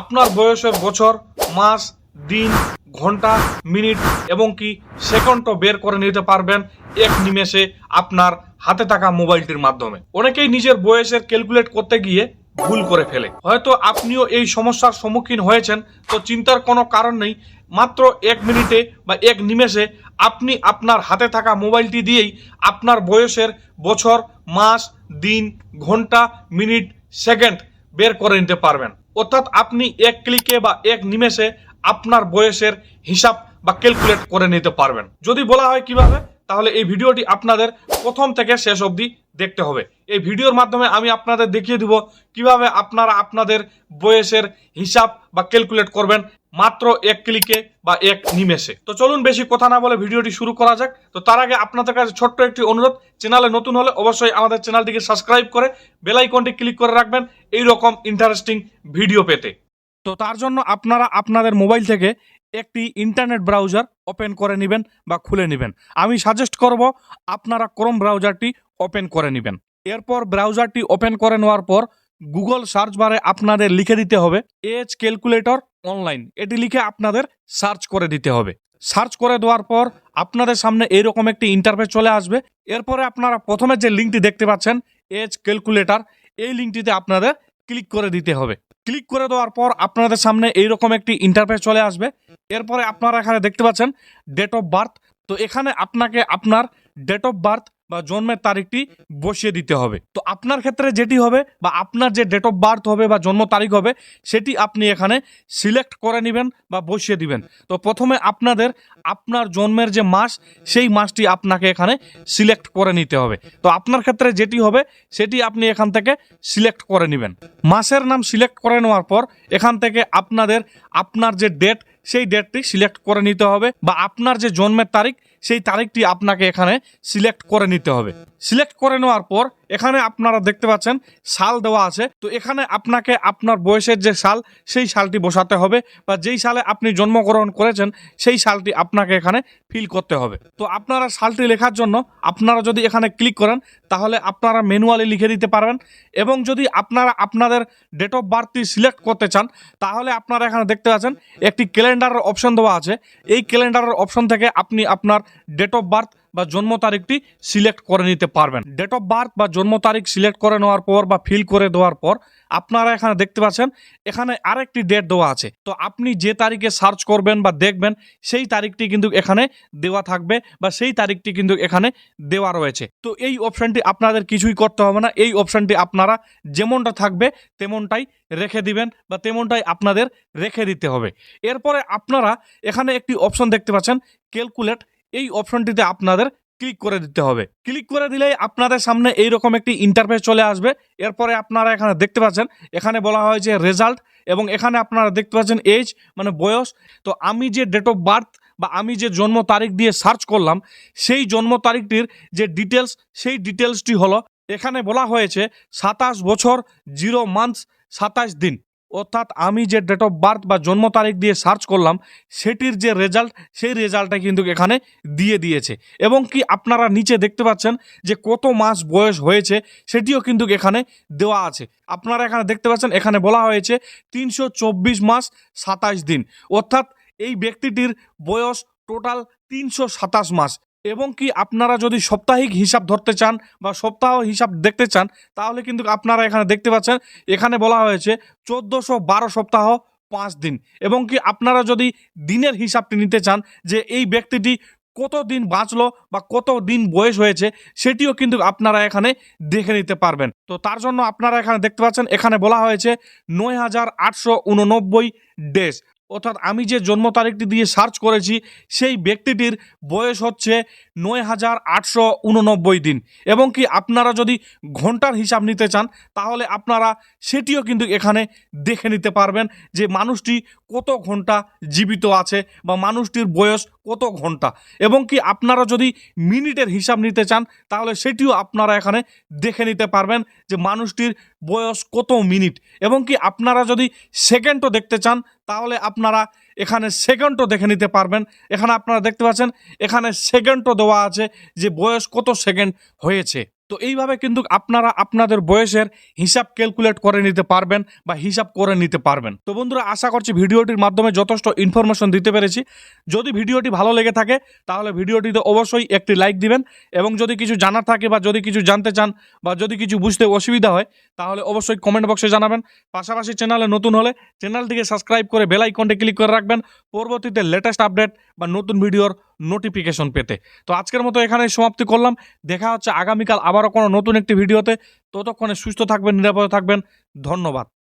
আপনার বয়সের বছর, মাস, দিন, ঘণ্টা, মিনিট এবং কি সেকেন্ডও বের করে নিতে পারবেন এক নিমেষে আপনার হাতে থাকা মোবাইলটির মাধ্যমে। অনেকেই নিজের বয়সের ক্যালকুলেট করতে গিয়ে ভুল করে ফেলে। হয়তো আপনিও এই সমস্যার সম্মুখীন হয়েছেন, তো চিন্তার কোনো কারণ নেই। মাত্র এক মিনিটে বা এক নিমেষে আপনি আপনার হাতে থাকা মোবাইলটি দিয়েই আপনার বয়সের বছর, মাস, দিন, ঘণ্টা, মিনিট, সেকেন্ড বের করে নিতে পারবেন। অর্থাৎ আপনি এক ক্লিকে বা এক নিমেষে আপনার বয়সের হিসাব বা ক্যালকুলেট করে নিতে পারবেন। যদি বলা হয় কীভাবে, তাহলে এই ভিডিওটি আপনাদের প্রথম থেকে শেষ অবধি দেখতে হবে। এই ভিডিওর মাধ্যমে আমি আপনাদের দেখিয়ে দিব কীভাবে আপনারা আপনাদের বয়সের হিসাব বা ক্যালকুলেট করবেন মাত্র এক ক্লিকে বা এক নিমেষে। তো চলুন বেশি কথা না বলে ভিডিওটি শুরু করা যাক। তো তার আগে আপনাদের কাছে ছোট্ট একটি অনুরোধ, চ্যানেলে নতুন হলে অবশ্যই আমাদের চ্যানেলটিকে সাবস্ক্রাইব করে বেল আইকনটি ক্লিক করে রাখবেন এই রকম ইন্টারেস্টিং ভিডিও পেতে। তো তার জন্য আপনারা আপনাদের মোবাইল থেকে একটি ইন্টারনেট ব্রাউজার ওপেন করে নেবেন বা খুলে নেবেন। আমি সাজেস্ট করব আপনারা ক্রোম ব্রাউজারটি ওপেন করে নেবেন। এরপর ব্রাউজারটি ওপেন করে নেওয়ার পর গুগল সার্চ বারে আপনাদের লিখে দিতে হবে এজ ক্যালকুলেটর অনলাইন এটি লিখে আপনাদের সার্চ করে দিতে হবে। সার্চ করে দেওয়ার পর আপনাদের সামনে এইরকম একটি ইন্টারফেস চলে আসবে। এরপরে আপনারা প্রথমে যে লিঙ্কটি দেখতে পাচ্ছেন এজ ক্যালকুলেটর এই লিঙ্কটিতে আপনাদের ক্লিক করে দিতে হবে। ক্লিক করে দেওয়ার পর আপনাদের সামনে এইরকম একটি ইন্টারফেস চলে আসবে। এরপরে আপনারা এখানে দেখতে পাচ্ছেন ডেট অফ বার্থ তো এখানে আপনাকে আপনার ডেট অফ বার্থ বা জন্মের তারিখটি বসিয়ে দিতে হবে। তো আপনার ক্ষেত্রে যেটি হবে বা আপনার যে ডেট অফ বার্থ হবে বা জন্ম তারিখ হবে, সেটি আপনি এখানে সিলেক্ট করে নেবেন বা বসিয়ে দিবেন। তো প্রথমে আপনাদের আপনার জন্মের যে মাস, সেই মাসটি আপনাকে এখানে সিলেক্ট করে নিতে হবে। তো আপনার ক্ষেত্রে যেটি হবে, সেটি আপনি এখান থেকে সিলেক্ট করে নেবেন। মাসের নাম সিলেক্ট করে নেওয়ার পর, এখান থেকে আপনাদের, আপনার যে ডেট সেই ডেটটি সিলেক্ট করে নিতে হবে বা আপনার যে জন্মের তারিখ, সেই তারিখটি আপনাকে এখানে সিলেক্ট করে নিতে হবে। সিলেক্ট করে নেওয়ার পর এখানে আপনারা দেখতে পাচ্ছেন সাল দেওয়া আছে। তো এখানে আপনাকে আপনার বয়সের যে সাল সেই সালটি বসাতে হবে বা যেই সালে আপনি জন্মগ্রহণ করেছেন, সেই সালটি আপনাকে এখানে ফিল করতে হবে। তো আপনারা সালটি লেখার জন্য আপনারা যদি এখানে ক্লিক করেন, তাহলে আপনারা ম্যানুয়ালি লিখে দিতে পারবেন। এবং যদি আপনারা আপনাদের ডেট অফ বার্থটি সিলেক্ট করতে চান, তাহলে আপনারা এখানে দেখতে পাচ্ছেন, একটি ক্যালেন্ডারের অপশন দেওয়া আছে। এই ক্যালেন্ডারের অপশন থেকে আপনি আপনার ডেট অফ বার্থ বা জন্ম তারিখটি সিলেক্ট করে নিতে পারবেন। ডেট অফ বার্থ বা জন্ম তারিখ সিলেক্ট করে নেওয়ার পর বা ফিল করে দেওয়ার পর আপনারা এখানে দেখতে পাচ্ছেন, এখানে আরেকটি ডেট দেওয়া আছে। তো আপনি যে তারিখে সার্চ করবেন বা দেখবেন, সেই তারিখটি কিন্তু এখানে দেওয়া থাকবে বা সেই তারিখটি কিন্তু এখানে দেওয়া রয়েছে। তো এই অপশানটি আপনাদের কিছুই করতে হবে না। এই অপশানটি আপনারা যেমনটা থাকবে, তেমনটাই রেখে দিবেন বা তেমনটাই আপনাদের রেখে দিতে হবে। এরপরে আপনারা এখানে একটি অপশন দেখতে পাচ্ছেন ক্যালকুলেট এই অপশনটিতে আপনাদের ক্লিক করে দিতে হবে। ক্লিক করে দিলেই আপনাদের সামনে এইরকম একটি ইন্টারফেস চলে আসবে। এরপরে আপনারা এখানে দেখতে পাচ্ছেন, এখানে বলা হয়েছে রেজাল্ট এবং এখানে আপনারা দেখতে পাচ্ছেন এজ মানে বয়স। তো আমি যে ডেট অফ বার্থ বা আমি যে জন্ম তারিখ দিয়ে সার্চ করলাম, সেই জন্ম তারিখটির যে ডিটেলস সেই ডিটেলসটি হলো, এখানে বলা হয়েছে সাতাশ বছর জিরো মান্থস সাতাশ দিন। অর্থাৎ আমি যে ডেট অফ বার্থ বা জন্ম তারিখ দিয়ে সার্চ করলাম, সেটির যে রেজাল্ট সেই রেজাল্টটা কিন্তু এখানে দিয়ে দিয়েছে। এবং কি আপনারা নিচে দেখতে পাচ্ছেন যে কত মাস বয়স হয়েছে, সেটিও কিন্তু এখানে দেওয়া আছে। আপনারা এখানে দেখতে পাচ্ছেন, এখানে বলা হয়েছে তিনশো চব্বিশ মাস সাতাশ দিন। অর্থাৎ এই ব্যক্তিটির বয়স টোটাল তিনশো সাতাশ মাস। এবং কি আপনারা যদি সাপ্তাহিক হিসাব ধরতে চান বা সপ্তাহ হিসাব দেখতে চান, তাহলে কিন্তু আপনারা এখানে দেখতে পাচ্ছেন, এখানে বলা হয়েছে চোদ্দোশো বারো সপ্তাহ পাঁচ দিন। এবং কি আপনারা যদি দিনের হিসাবটি নিতে চান যে এই ব্যক্তিটি কত দিন বাঁচলো বা কত দিন বয়স হয়েছে, সেটিও কিন্তু আপনারা এখানে দেখে নিতে পারবেন। তো তার জন্য আপনারা এখানে দেখতে পাচ্ছেন, এখানে বলা হয়েছে নয় হাজার আটশো উননব্বই ডেজ। অর্থাৎ আমি যে জন্ম তারিখটি দিয়ে সার্চ করেছি, সেই ব্যক্তিটির বয়স হচ্ছে নয় হাজার আটশো উননব্বই দিন। এবং কি আপনারা যদি ঘণ্টার হিসাব নিতে চান, তাহলে আপনারা সেটিও কিন্তু এখানে দেখে নিতে পারবেন যে মানুষটি কত ঘণ্টা জীবিত আছে বা মানুষটির বয়স কত ঘণ্টা? এবং কি আপনারা যদি মিনিটের হিসাব নিতে চান, তাহলে সেটিও আপনারা এখানে দেখে নিতে পারবেন যে মানুষটির বয়স কত মিনিট। এবং কি আপনারা যদি সেকেন্ডও দেখতে চান, তাহলে আপনারা এখানে সেকেন্ডও দেখে নিতে পারবেন। এখানে আপনারা দেখতে পাচ্ছেন, এখানে সেকেন্ডও দেওয়া আছে যে বয়স কত সেকেন্ড হয়েছে। তো এইভাবে কিন্তু আপনারা আপনাদের বয়সের হিসাব ক্যালকুলেট করে নিতে পারবেন বা হিসাব করে নিতে পারবেন। তো বন্ধুরা, আশা করছি ভিডিওটির মাধ্যমে যথেষ্ট ইনফরমেশন দিতে পেরেছি। যদি ভিডিওটি ভালো লেগে থাকে, তাহলে ভিডিওটিতে অবশ্যই একটি লাইক দিবেন এবং যদি কিছু জানার থাকে বা যদি কিছু জানতে চান বা যদি কিছু বুঝতে অসুবিধা হয়, তাহলে অবশ্যই কমেন্ট বক্সে জানাবেন। পাশাপাশি চ্যানেলে নতুন হলে চ্যানেলটিকে সাবস্ক্রাইব করে বেল আইকনটি ক্লিক করে রাখবেন। পরবর্তীতে লেটেস্ট আপডেট বা নতুন ভিডিওর নোটিফিকেশন পেতে। তো আজকের মতো এখানে সমাপ্তি করলাম। দেখা হচ্ছে আগামীকাল আবারও কোনো নতুন একটি ভিডিওতে। ততক্ষণে সুস্থ থাকবেন, নিরাপদে থাকবেন। ধন্যবাদ।